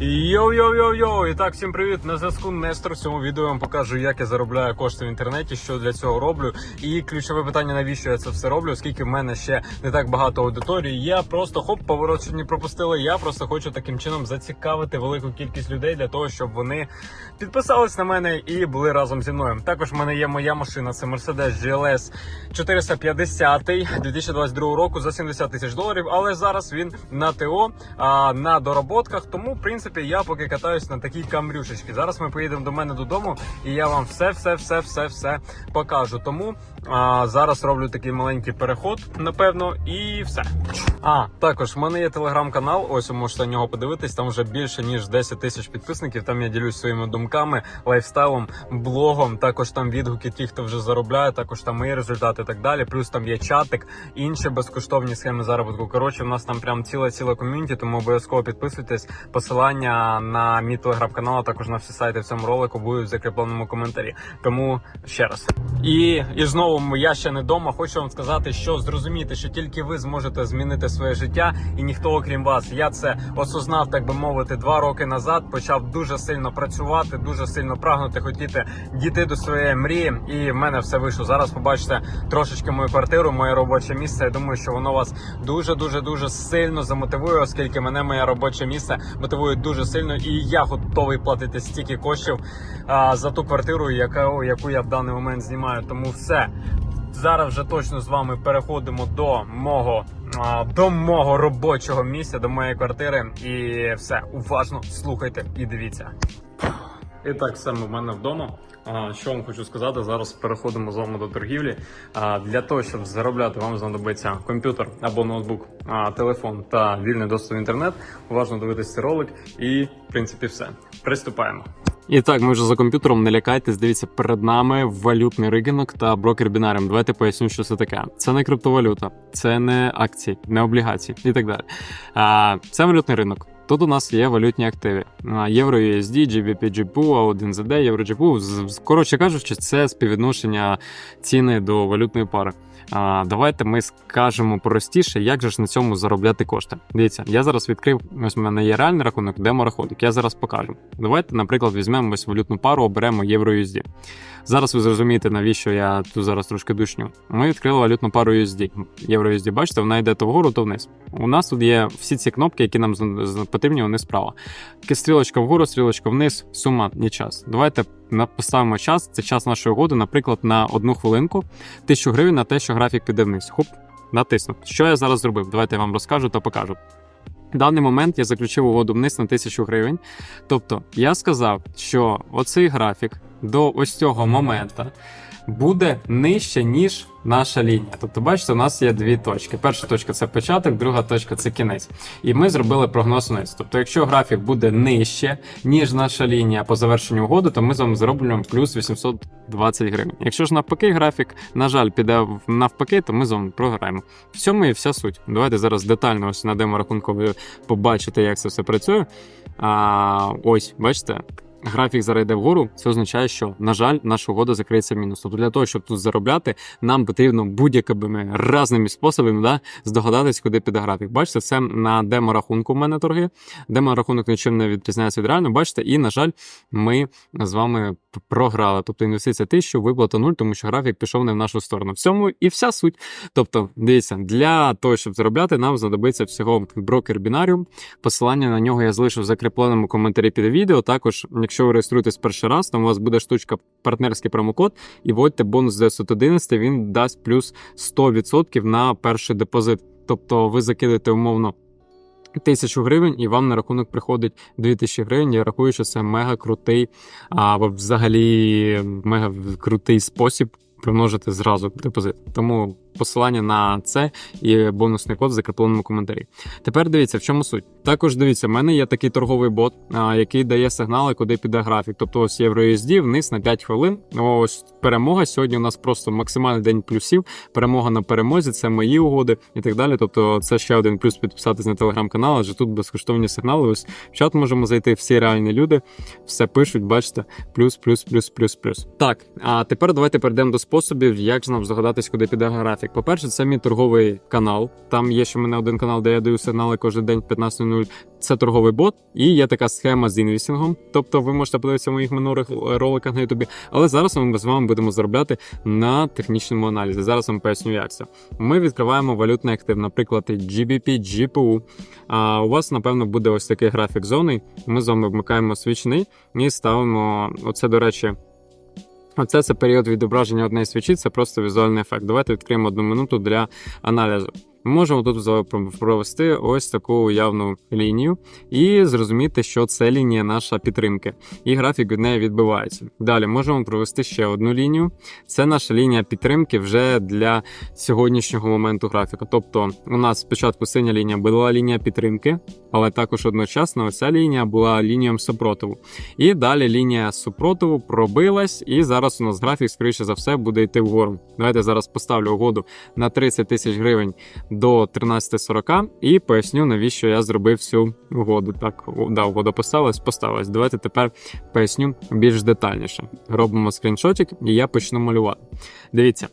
Йоу-йоу-йоу-йоу! І так, всім привіт! На зв'язку Нестор. В цьому відео я вам покажу, як я заробляю кошти в інтернеті, що для цього роблю. І ключове питання, навіщо я це все роблю, оскільки в мене ще не так багато аудиторії. Я просто хоп, поворот не пропустили. Я просто хочу таким чином зацікавити велику кількість людей для того, щоб вони підписались на мене і були разом зі мною. Також в мене є моя машина, це Mercedes GLS 450 2022 року за 70 тисяч доларів. Але зараз він на ТО, а, на дороботках. Тому, в принципі, я поки катаюсь на такій камрюшечці. Зараз ми поїдемо до мене додому, і я вам все, все, все, все, все покажу. Тому а, зараз роблю такий маленький переход, напевно, і все. А також в мене є телеграм-канал. Ось ви можете на нього подивитись. Там вже більше ніж 10 тисяч підписників. Там я ділюсь своїми думками, лайфстайлом, блогом. Також там відгуки ті, хто вже заробляє. Також там мої результати і так далі. Плюс там є чатик, інші безкоштовні схеми заробітку. Коротше, у нас там прям ціла ціла ком'юніті, тому обов'язково підписуйтесь. Посилання на мій телеграм-канал, а також на всі сайти в цьому ролику будуть в закріпленому коментарі. Тому ще раз. І, і знову я ще не вдома. Хочу вам сказати, що зрозуміти, що тільки ви зможете змінити своє життя, і ніхто окрім вас. Я це осознав, так би мовити, два роки назад. Почав дуже сильно працювати, дуже сильно прагнути, хотіти дійти до своєї мрії. І в мене все вийшло. Зараз побачите трошечки мою квартиру, моє робоче місце. Я думаю, що воно вас дуже, дуже, дуже сильно замотивує, оскільки мене моє робоче місце мотивує дуже сильно, і я готовий платити стільки коштів а, за ту квартиру, яка, яку я в даний момент знімаю. Тому все. Зараз вже точно з вами переходимо до мого до мого робочого місця, до моєї квартири. І все уважно слухайте і дивіться. І так, все в мене вдома. Що вам хочу сказати, зараз переходимо з вами до торгівлі. Для того, щоб заробляти, вам знадобиться комп'ютер або ноутбук, телефон та вільний доступ в інтернет. Уважно дивитися ролик, і в принципі все. Приступаємо. І так, ми вже за комп'ютером не лякайтесь. Дивіться, перед нами валютний ринок та брокер бінаріум. Давайте поясню, що це таке. Це не криптовалюта, це не акції, не облігації і так далі. А, Це валютний ринок. Тут у нас є валютні активи: Євро USD, GBP GPU, A1ZD, Євро GPU. З- з- Коротше кажучи, це співвідношення ціни до валютної пари. А, давайте ми скажемо простіше, як же ж на цьому заробляти кошти. Дивіться, я зараз відкрив. Ось у мене є реальний рахунок, деморахунок. Я зараз покажу. Давайте, наприклад, візьмемо ось валютну пару, оберемо євро USD. Зараз ви зрозумієте, навіщо я тут зараз трошки душню. Ми відкрили валютну пару USD. Євро USD, бачите, вона йде то вгору, то вниз. У нас тут є всі ці кнопки, які нам потрібні, вони справа. Стрілочка вгору, стрілочка вниз, сума і час. Давайте на- поставимо час. Це час нашої угоди, наприклад, на одну хвилинку. 1000 гривень на те, що графік піде вниз. Хоп, натиснув. Що я зараз зробив? Давайте я вам розкажу та покажу. В даний момент я заключив угоду вниз на 1000 гривень. Тобто я сказав, що оцей графік до ось цього моменту буде нижче, ніж наша лінія. Тобто, бачите, у нас є дві точки. Перша точка це початок, друга точка це кінець. І ми зробили прогноз вниз. Тобто, якщо графік буде нижче, ніж наша лінія по завершенню угоди, то ми з вами зробимо плюс 820 гривень. Якщо ж навпаки, графік, на жаль, піде навпаки, то ми з вами програємо. В цьому і вся суть. Давайте зараз детально ось на демо-рахунку ви побачите, як це все працює. А, ось, бачите. Графік зараз вгору, це означає, що, на жаль, наша угода закриється в мінус. Тобто для того, щоб тут заробляти, нам потрібно будь-якими разними способами да, здогадатись, куди піде графік. Бачите, це на демо-рахунку в мене торги. Демо-рахунок нічим не відрізняється від реального. Бачите, і, на жаль, ми з вами програли. Тобто інвестиція 1000, виплата 0, тому що графік пішов не в нашу сторону. В цьому і вся суть. Тобто, дивіться, для того, щоб заробляти, нам знадобиться всього брокер бінаріум. Посилання на нього я залишу в закріпленому коментарі під відео. Також, якщо ви реєструєтесь перший раз, там у вас буде штучка партнерський промокод, і вводьте бонус 911, він дасть плюс 100% на перший депозит. Тобто ви закидаєте умовно. Тисячу гривень, і вам на рахунок приходить 2000 гривень. Я рахую, що це мега крутий, а взагалі мега крутий спосіб примножити зразу депозит. Тому посилання на це і бонусний код в закріпленому коментарі. Тепер дивіться, в чому суть. Також дивіться, в мене є такий торговий бот, який дає сигнали, куди піде графік. Тобто ось євро вниз на 5 хвилин. Ось перемога. Сьогодні у нас просто максимальний день плюсів. Перемога на перемозі, це мої угоди і так далі. Тобто, це ще один плюс підписатись на телеграм-канал, адже тут безкоштовні сигнали. Ось в чат можемо зайти. Всі реальні люди все пишуть, бачите, плюс, плюс, плюс, плюс, плюс. Так, а тепер давайте перейдемо до способів, як ж нам здогадатись, куди піде графік. Графік. По-перше, це мій торговий канал. Там є ще в мене один канал, де я даю сигнали кожен день в 15.00. Це торговий бот, і є така схема з інвестингом. Тобто ви можете подивитися в моїх минулих роликах на Ютубі. Але зараз ми з вами будемо заробляти на технічному аналізі. Зараз вам поясню, як це. Ми відкриваємо валютний актив, наприклад, GBP, GPU. А у вас, напевно, буде ось такий графік зони. Ми з вами вмикаємо свічний і ставимо. Оце, до речі. Оце це період відображення однієї свічі, це просто візуальний ефект. Давайте відкриємо одну минуту для аналізу. Можемо тут провести ось таку уявну лінію і зрозуміти, що це лінія наша підтримки, і графік від неї відбивається. Далі можемо провести ще одну лінію. Це наша лінія підтримки вже для сьогоднішнього моменту графіка. Тобто, у нас спочатку синя лінія була лінія підтримки, але також одночасно ця лінія була лінією супротиву. І далі лінія супротиву пробилась, і зараз у нас графік, скоріше за все, буде йти вгору. Давайте зараз поставлю угоду на 30 тисяч гривень до 13.40 і поясню, навіщо я зробив цю угоду. Так, да, угода поставилась, поставилась. Давайте тепер поясню більш детальніше. Робимо скріншотик, і я почну малювати. Дивіться.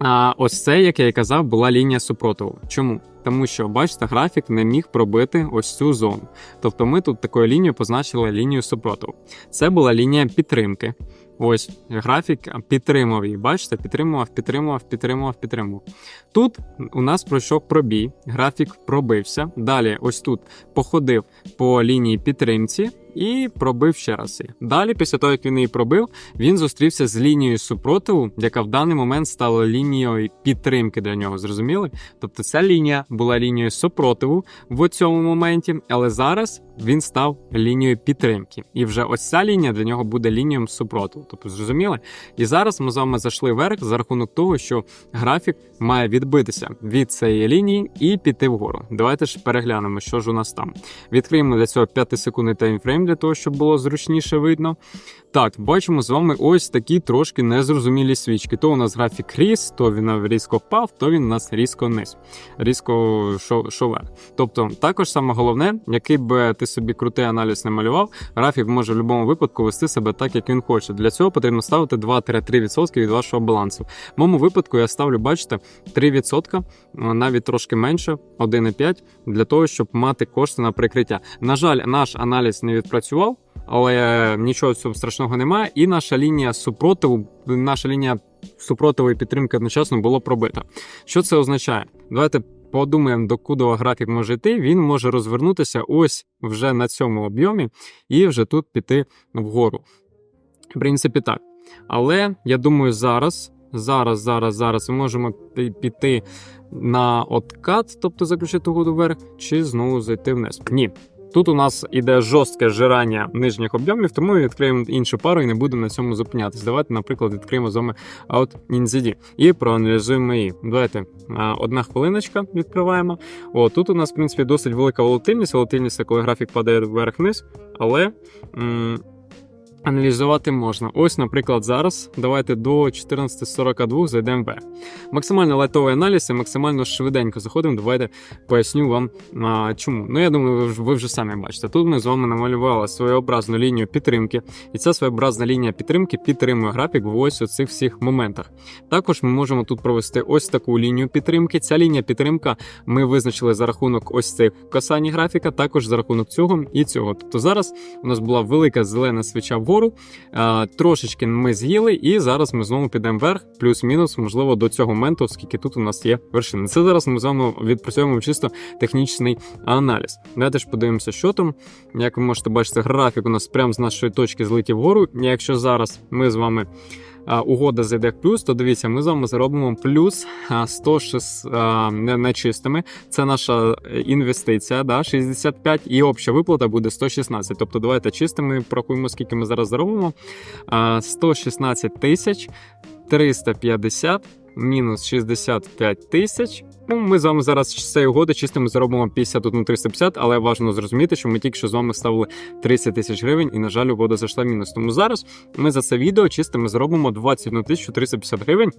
А ось це, як я і казав, була лінія супротиву. Чому? Тому що, бачите, графік не міг пробити ось цю зону. Тобто ми тут такою лінією позначили лінію супротиву. Це була лінія підтримки. Ось графік підтримав її. Бачите, підтримував, підтримував, підтримував, підтримував. Тут у нас пройшов пробій, графік пробився. Далі, ось тут походив по лінії підтримці і пробив ще раз. Далі, після того, як він її пробив, він зустрівся з лінією супротиву, яка в даний момент стала лінією підтримки для нього. Зрозуміли? Тобто ця лінія була лінією супротиву в цьому моменті, але зараз він став лінією підтримки. І вже ось ця лінія для нього буде лінією супротиву. Тобто, зрозуміли? І зараз ми з вами зайшли вверх за рахунок того, що графік має відбитися від цієї лінії і піти вгору. Давайте ж переглянемо, що ж у нас там. Відкриємо для цього 5-секундний таймфрейм для того, щоб було зручніше видно. Так, бачимо з вами ось такі трошки незрозумілі свічки. То у нас графік ріс, то він різко впав, то він у нас різко вниз, різко шо, шо. Тобто, також саме головне, який би ти собі крутий аналіз не малював, графік може в будь-якому випадку вести себе так, як він хоче. Для цього потрібно ставити 2-3% від вашого балансу. В моєму випадку я ставлю, бачите, 3%, навіть трошки менше, 1,5%, для того, щоб мати кошти на прикриття. На жаль, наш аналіз не відпрацював. Але нічого цього страшного немає. І наша лінія супротиву, наша лінія супротиву і підтримки одночасно було пробита. Що це означає? Давайте подумаємо, докуди графік може йти. Він може розвернутися ось вже на цьому об'ємі і вже тут піти вгору. В принципі, так. Але я думаю, зараз, зараз, зараз, зараз ми можемо піти на откат, тобто заключити угоду вверх, чи знову зайти вниз. Ні. Тут у нас іде жорстке жирання нижніх об'ємів, тому ми відкриємо іншу пару і не будемо на цьому зупинятися. Давайте, наприклад, відкриємо з вами Out NZD і проаналізуємо її. Давайте одна хвилиночка відкриваємо. О, тут у нас, в принципі, досить велика волатильність. Волатильність коли графік падає вверх-вниз, але. Аналізувати можна. Ось, наприклад, зараз давайте до 14.42 зайдемо в. Максимально лайтовий аналіз і максимально швиденько заходимо. Давайте поясню вам а, чому. Ну, я думаю, ви ви вже самі бачите. Тут ми з вами намалювали своєобразну лінію підтримки, і ця своєобразна лінія підтримки підтримує графік в ось у цих всіх моментах. Також ми можемо тут провести ось таку лінію підтримки. Ця лінія підтримка ми визначили за рахунок ось цих касань графіка, також за рахунок цього і цього. Тобто зараз у нас була велика зелена свіча вгору вгору. Трошечки ми з'їли, і зараз ми знову підемо вверх, плюс-мінус, можливо, до цього моменту, оскільки тут у нас є вершини. Це зараз ми з вами відпрацьовуємо чисто технічний аналіз. Давайте ж подивимося, що там. Як ви можете бачити, графік у нас прямо з нашої точки злетів вгору. Якщо зараз ми з вами. Угода зайде в плюс, то дивіться, ми з вами заробимо плюс 106 нечистими. Це наша інвестиція, да, 65, і обща виплата буде 116. Тобто, давайте чистими порахуємо, скільки ми зараз заробимо. 116 тисяч 350 мінус 65 тисяч. Ну, Ми з вами зараз з цієї угоди чистими заробимо 50 одну 350, але важливо зрозуміти, що ми тільки що з вами ставили 30 тисяч гривень, і, на жаль, угода зайшла мінус. Тому зараз ми за це відео чистими заробимо 21 тисячу 350 гривень.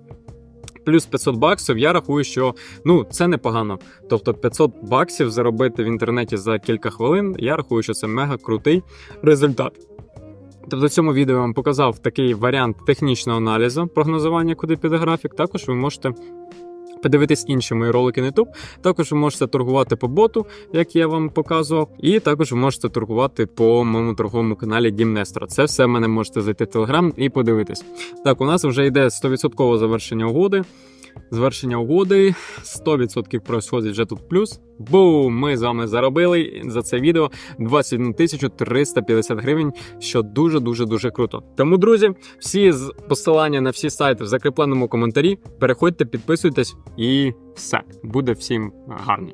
Плюс 500 баксів, я рахую, що ну це непогано. Тобто 500 баксів заробити в інтернеті за кілька хвилин. Я рахую, що це мега крутий результат. Тобто в цьому відео я вам показав такий варіант технічного аналізу прогнозування, куди піде графік. Також ви можете Подивитись інші мої ролики на YouTube. Також ви можете торгувати по боту, як я вам показував, і також ви можете торгувати по моєму торговому каналі Дімнестра. Це все в мене можете зайти в Telegram і подивитись. Так, у нас вже йде 100% завершення угоди. Завершення угоди 100% происходить вже тут плюс. Бум! Ми з вами заробили за це відео 21 тисячу 350 гривень, що дуже дуже дуже круто. Тому, друзі, всі з посилання на всі сайти в закріпленому коментарі. Переходьте, підписуйтесь і все буде всім гарно.